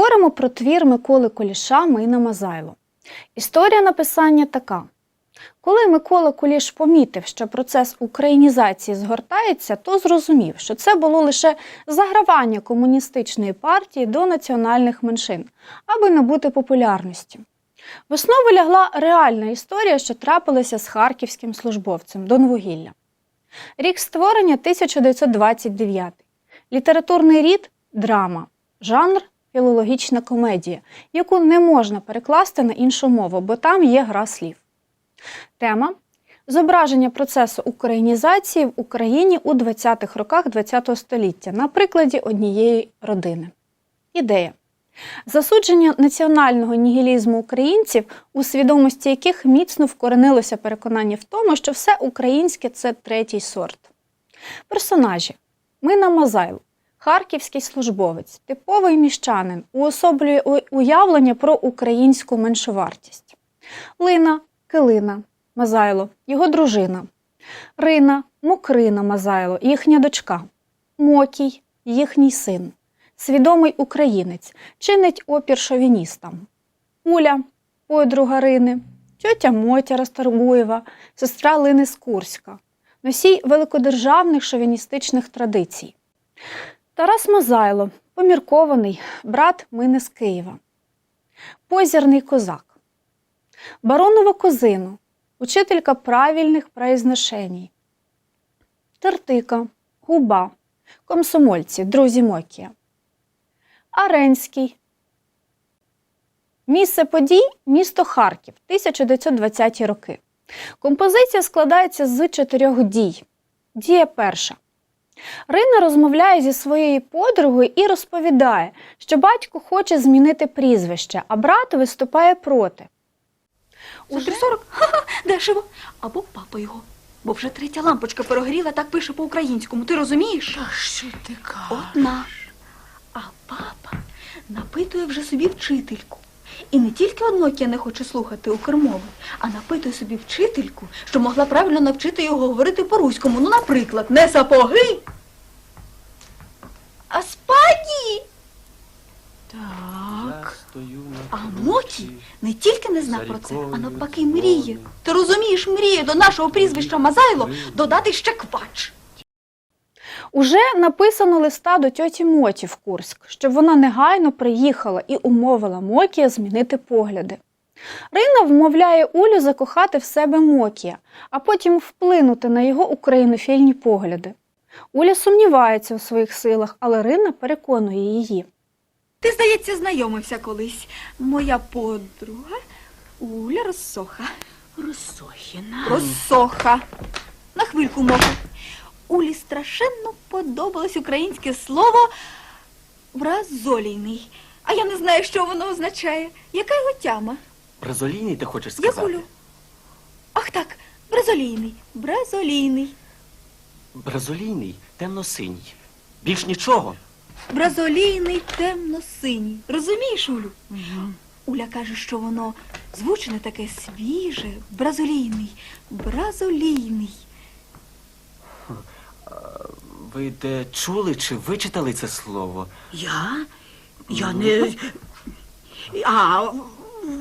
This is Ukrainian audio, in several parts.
Говоримо про твір Миколи Куліша Мина Мазайло. Історія написання така. Коли Микола Куліш помітив, що процес українізації згортається, то зрозумів, що це було лише загравання комуністичної партії до національних меншин, аби набути популярності. В основу лягла реальна історія, що трапилася з харківським службовцем Донвугілля. Рік створення 1929. Літературний рід драма, жанр філологічна комедія, яку не можна перекласти на іншу мову, бо там є гра слів. Тема зображення процесу українізації в Україні у 20-х роках ХХ століття на прикладі однієї родини. Ідея засудження національного нігілізму українців, у свідомості яких міцно вкоренилося переконання в тому, що все українське це третій сорт. Персонажі Мина Мазайло, харківський службовець, типовий міщанин, уособлює уявлення про українську меншовартість. Лина, Килина, Мазайло, його дружина. Рина, Мокрина Мазайло, їхня дочка. Мокій, їхній син. Свідомий українець, чинить опір шовіністам. Уля, подруга Рини, тьотя Мотя Расторгуєва, сестра Лини з Курська, носій великодержавних шовіністичних традицій. Тарас Мазайло, поміркований, брат Мини з Києва. Позірний козак. Баронова Козину, учителька правильних произношеній. Тертика, губа, комсомольці, друзі Мокія. Аренський. Місце подій місто Харків, 1920 роки. Композиція складається з чотирьох дій. Дія перша. Рина розмовляє зі своєю подругою і розповідає, що батько хоче змінити прізвище, а брат виступає проти. За 340? Ха-ха, дешево. Або папа його. Бо вже третя лампочка перегоріла, так пише по-українському. Ти розумієш? Та що ти кажеш? Одна. А папа напитує вже собі вчительку. І не тільки однокія не хоче слухати укрмови, а напитує собі вчительку, що могла правильно навчити його говорити по-руському. Ну, наприклад, не сапоги, а спаді. Так. А Мокі не тільки не знав про це, а навпаки мріє. Ти розумієш, мріє до нашого прізвища Мазайло додати ще квач. Уже написано листа до тьоті Моті в Курськ, щоб вона негайно приїхала і умовила Мокія змінити погляди. Рина вмовляє Улю закохати в себе Мокія, а потім вплинути на його українофільні погляди. Уля сумнівається у своїх силах, але Рина переконує її. Ти, здається, знайомився колись. Моя подруга Уля Розсоха. Росохіна. Розсоха. На хвильку можу. Улі страшенно подобалось українське слово бразолійний. А я не знаю, що воно означає. Яка його тяма? Бразолійний ти хочеш Я сказати? Улю. Ах так, бразолійний. Бразолійний. Бразолійний темно-синій. Більш нічого. Бразолійний темно-синій. Розумієш, Улю? Уля каже, що воно звучне таке свіже, бразолійний, бразолійний. Ви де чули чи вичитали це слово? Я? Я не. А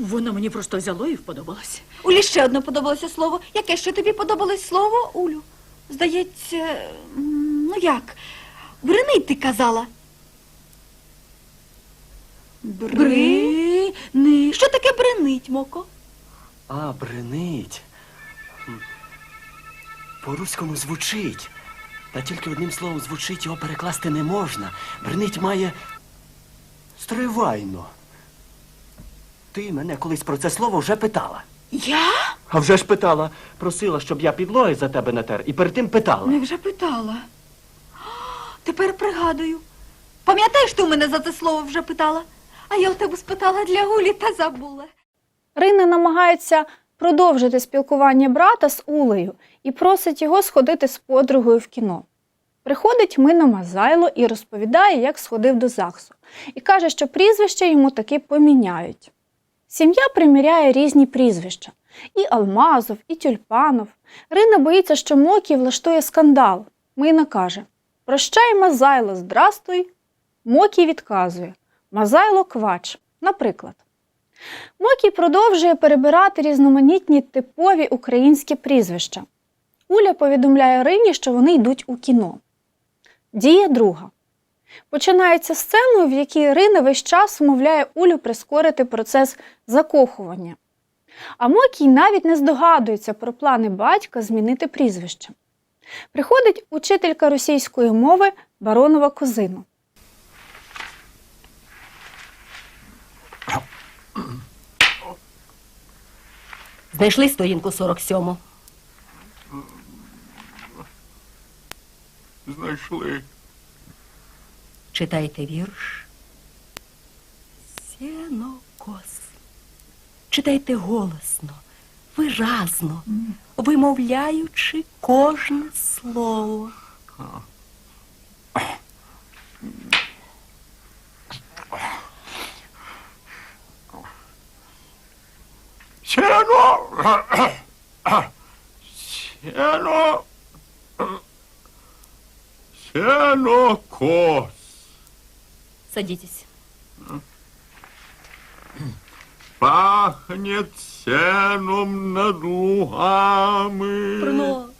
воно мені просто взяло і вподобалось. Улі ще одне подобалося слово. Яке ще тобі подобалось слово, Улю? Здається, ну як? Бринить ти казала. Бри... Бри... Що таке бринить, Моко? А, бренить. М. По-руському звучить. Та тільки одним словом звучить, його перекласти не можна. Бренить має стривайно. Ти мене колись про це слово вже питала. Я? А вже ж питала. Просила, щоб я підлоги за тебе натер, і перед тим питала. Не вже питала. Тепер пригадую. Пам'ятаєш, ти у мене за це слово вже питала? А я у тебе спитала для Улі та забула. Рина намагається продовжити спілкування брата з Улею і просить його сходити з подругою в кіно. Приходить Мина Мазайло і розповідає, як сходив до ЗАГСу, і каже, що прізвища йому таки поміняють. Сім'я приміряє різні прізвища і Алмазов, і Тюльпанов. Рина боїться, що Мокій влаштує скандал. Мина каже: Прощай, Мазайло, здрастуй. Мокій відказує: Мазайло Квач. Наприклад, Мокій продовжує перебирати різноманітні типові українські прізвища. Уля повідомляє Рині, що вони йдуть у кіно. Дія друга. Починається сценою, в якій Ірина весь час вмовляє Улю прискорити процес закохування. А Мокій навіть не здогадується про плани батька змінити прізвище. Приходить учителька російської мови Баронова Козина. Знайшли сторінку 47-му? Знайшли. Читайте вірш. Сінокос. Читайте голосно, виразно, вимовляючи кожне слово. Сенокос. Садитесь. Пахнет сеном над лугами. Пронос.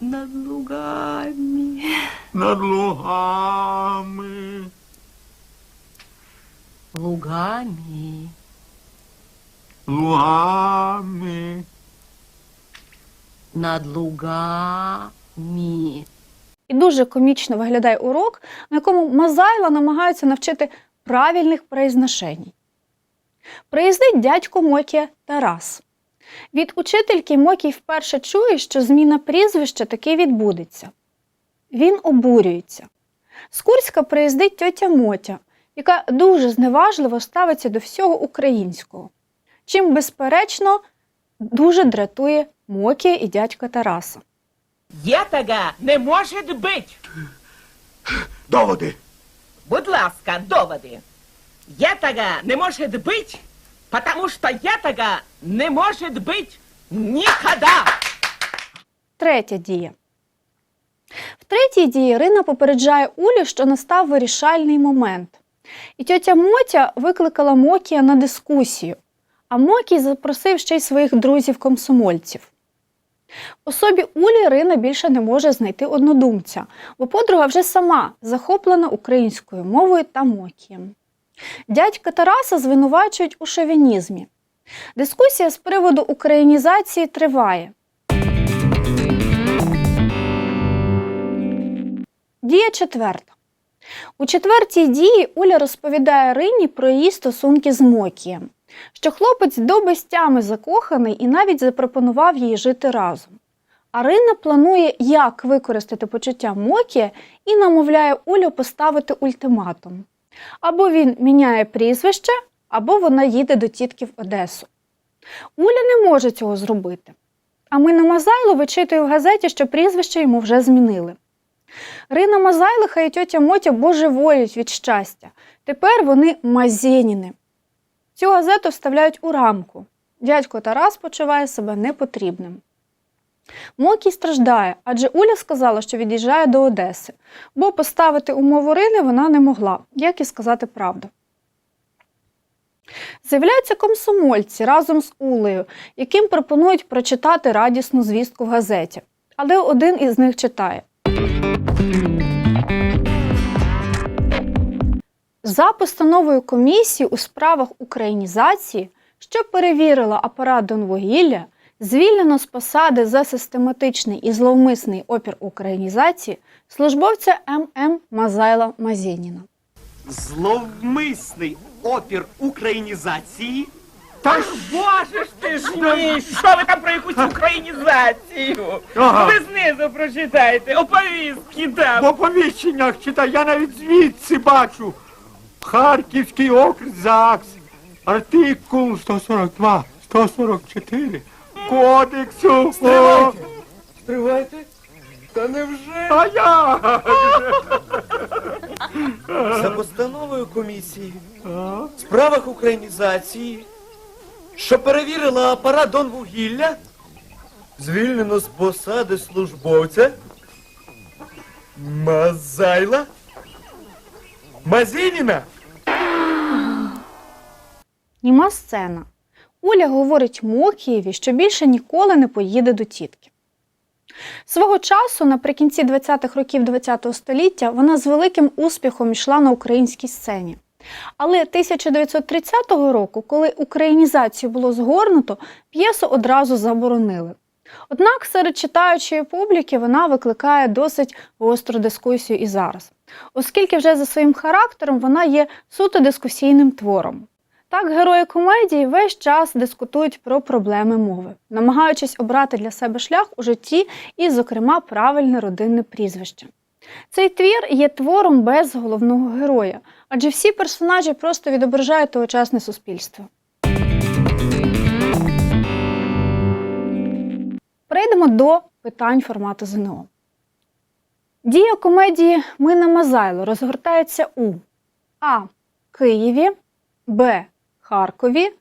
Над лугами. Над лугами. Лугами. Лугами. Над лугами. І дуже комічно виглядає урок, на якому Мазайла намагається навчити правильних произношень. Приїздить дядько Мокія Тарас. Від учительки Мокій вперше чує, що зміна прізвища таки відбудеться. Він обурюється. З Курська приїздить тьотя Мотя, яка дуже зневажливо ставиться до всього українського, чим, безперечно, дуже дратує Мокія і дядька Тараса. Єтага не може бути. Доводи. Будь ласка, доводи. Єтага не може бути, потому що єтага не може бути ніколи. Третя дія. В третій дії Ірина попереджає Улю, що настав вирішальний момент. І тьотя Мотя викликала Мокія на дискусію, а Мокій запросив ще й своїх друзів-комсомольців. Особі Улі Ірина більше не може знайти однодумця, бо подруга вже сама захоплена українською мовою та Мокієм. Дядька Тараса звинувачують у шовінізмі. Дискусія з приводу українізації триває. Дія четверта. У четвертій дії Уля розповідає Рині про її стосунки з Мокієм, що хлопець до безтями закоханий і навіть запропонував їй жити разом. А Рина планує, як використати почуття Мокія і намовляє Улю поставити ультиматум. Або він міняє прізвище, або вона їде до тітки в Одесу. Уля не може цього зробити. А Мина Мазайло вичитує в газеті, що прізвище йому вже змінили. Рина Мазайлиха і тьотя Мотя божеволють від щастя. Тепер вони мазєніни. Цю газету вставляють у рамку. Дядько Тарас почуває себе непотрібним. Мокій страждає, адже Уля сказала, що від'їжджає до Одеси, бо поставити умову Рини вона не могла, як і сказати правду. З'являються комсомольці разом з Улею, яким пропонують прочитати радісну звістку в газеті. Але один із них читає. За постановою комісії у справах українізації, що перевірила апарат Донвугілля, звільнено з посади за систематичний і зловмисний опір українізації службовця ММ Мазайла Мазєніна. Зловмисний опір українізації Та ж Боже ж ти ж мій, що ви там про якусь українізацію? Ага. Ви знизу прочитайте, оповістки там. в оповіщеннях читай, я навіть звідси бачу. Харківський округ ЗАГС, артикул 142, 144 Кодексу. Стривайте. Стривайте. Та невже? А я. За постановою комісії в справах українізації, що перевірила апарат Донвугілля, звільнено з посади службовця Мазайла Мазініна Німа сцена. Уля говорить Мокієві, що більше ніколи не поїде до тітки. Свого часу, наприкінці 20-х років ХХ століття, вона з великим успіхом йшла на українській сцені. Але 1930 року, коли українізацію було згорнуто, п'єсу одразу заборонили. Однак серед читаючої публіки вона викликає досить гостру дискусію і зараз, оскільки вже за своїм характером вона є суто дискусійним твором. Так, герої комедії весь час дискутують про проблеми мови, намагаючись обрати для себе шлях у житті і, зокрема, правильне родинне прізвище. Цей твір є твором без головного героя, адже всі персонажі просто відображають тогочасне суспільство. Перейдемо до питань формату ЗНО. Дія комедії Мина Мазайло розгортається у А. Києві, Б. Харкові,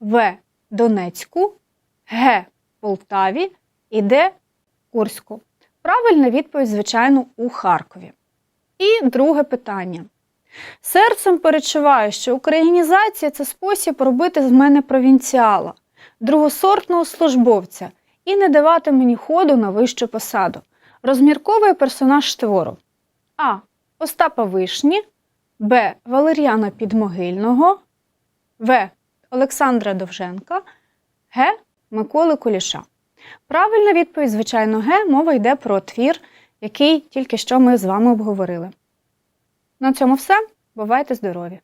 В. Донецьку, Г. Полтаві і Д. Курську. Правильна відповідь, звичайно, у Харкові. І друге питання. Серцем перечуваю, що українізація це спосіб робити з мене провінціала, другосортного службовця і не давати мені ходу на вищу посаду. Розмірковує персонаж твору А. Остапа Вишні, Б. Валеріана Підмогильного, В. Олександра Довженка, Г. Миколи Куліша. Правильна відповідь, звичайно, Г. Мова йде про твір, який тільки що ми з вами обговорили. На цьому все. Бувайте здорові!